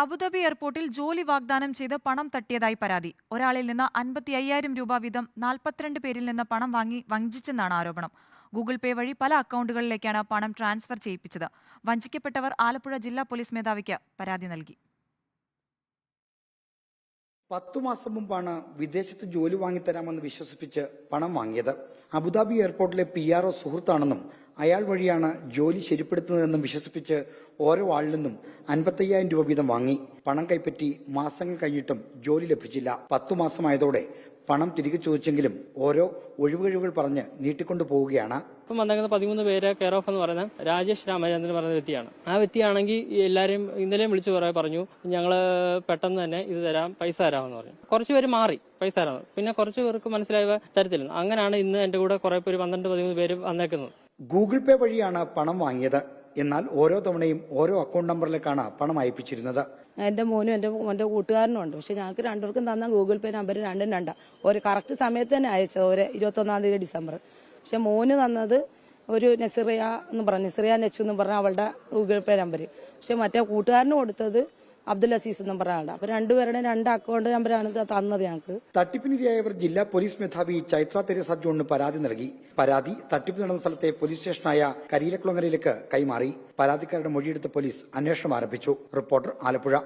Abu Dhabi എയർപോർട്ടിൽ ജോലി വാഗ്ദാനം ചെയ്ത് പണം തട്ടിയതായി പരാതി. ഒരാളിൽ നിന്ന് അൻപത്തി അയ്യായിരം രൂപ വീതം നാൽപ്പത്തിരണ്ട് പേരിൽ നിന്ന് പണം വാങ്ങി വഞ്ചിച്ചെന്നാണ് ആരോപണം. ഗൂഗിൾ പേ വഴി പല അക്കൗണ്ടുകളിലേക്കാണ് പണം ട്രാൻസ്ഫർ ചെയ്യിപ്പിച്ചത്. വഞ്ചിക്കപ്പെട്ടവർ ആലപ്പുഴ ജില്ലാ പോലീസ് മേധാവിക്ക് പരാതി നൽകി. പത്തു മാസം മുമ്പാണ് വിദേശത്ത് ജോലി വാങ്ങിത്തരാമെന്ന് വിശ്വസിപ്പിച്ച് പണം വാങ്ങിയത്. അബുദാബി എയർപോർട്ടിലെ പി ആർ ഒ സുഹൃത്താണെന്നും അയാൾ വഴിയാണ് ജോലി ശരിപ്പെടുത്തുന്നതെന്നും വിശ്വസിപ്പിച്ച് ഓരോ ആളിൽ നിന്നും അൻപത്തയ്യായിരം രൂപ വീതം വാങ്ങി. പണം കൈപ്പറ്റി മാസങ്ങൾ കഴിഞ്ഞിട്ടും ജോലി ലഭിച്ചില്ല. പത്തു മാസമായതോടെ പണം തിരികെ ചോദിച്ചെങ്കിലും ഓരോ ഒഴിവുകഴിവുകൾ പറഞ്ഞ് നീട്ടിക്കൊണ്ടു പോവുകയാണ്. ഇപ്പം വന്നേക്കുന്ന പതിമൂന്ന് പേര് കെയർ ഓഫ് എന്ന് പറയുന്ന രാജേഷ് രാമചന്ദ്രൻ പറയുന്ന വ്യക്തിയാണ്. ആ വ്യക്തിയാണെങ്കിൽ എല്ലാവരെയും ഇന്നലെയും വിളിച്ചു കുറേ പറഞ്ഞു ഞങ്ങൾ പെട്ടെന്ന് തന്നെ ഇത് തരാം പൈസ തരാമെന്ന് പറഞ്ഞു. കുറച്ച് പേര് മാറി പൈസ തരാമെന്ന് പിന്നെ കുറച്ച് പേർക്ക് മനസ്സിലായ തരത്തില്ല. അങ്ങനെയാണ് ഇന്ന് എന്റെ കൂടെ കുറേ പേര് പന്ത്രണ്ട് പതിമൂന്ന് പേര് വന്നേക്കുന്നത്. ഗൂഗിൾ പേ വഴിയാണ് പണം വാങ്ങിയത്. എന്നാൽ ഓരോ തവണയും ഓരോ അക്കൗണ്ട് നമ്പറിലേക്കാണ് പണം അയപ്പിച്ചിരുന്നത്. എന്റെ മോനും എന്റെ എന്റെ കൂട്ടുകാരനും ഉണ്ട്. പക്ഷെ ഞങ്ങൾക്ക് രണ്ടുപേർക്കും തന്ന ഗൂഗിൾ പേ നമ്പർ രണ്ടും രണ്ടാ. ഒരു കറക്റ്റ് സമയത്ത് തന്നെ അയച്ചത് ഒരു ഇരുപത്തൊന്നാം തീയതി ഡിസംബർ. പക്ഷെ മോന് തന്നത് ഒരു നെസറിയ എന്ന് പറഞ്ഞു നെസറിയ നെച്ചു എന്ന് പറഞ്ഞ അവളുടെ ഗൂഗിൾ പേ നമ്പർ പക്ഷെ മറ്റേ കൂട്ടുകാരന് കൊടുത്തത് അബ്ദുൽ അസീസ് എന്നും പറഞ്ഞ ആളുടെ അപ്പൊ രണ്ടുപേരുടെ രണ്ട് അക്കൗണ്ട് നമ്പറാണ് തന്നത് ഞങ്ങൾക്ക്. തട്ടിപ്പിനിരയായവർ ജില്ലാ പോലീസ് മേധാവി ചൈത്ര തെരേസ ജോണിന് പരാതി നൽകി. പരാതി തട്ടിപ്പ് നടന്ന സ്ഥലത്തെ പോലീസ് സ്റ്റേഷനായ കരിയിലക്കുളങ്ങരയിലേക്ക് കൈമാറി. പരാതിക്കാരുടെ മൊഴിയെടുത്ത പോലീസ് അന്വേഷണം ആരംഭിച്ചു. റിപ്പോർട്ടർ ആലപ്പുഴ.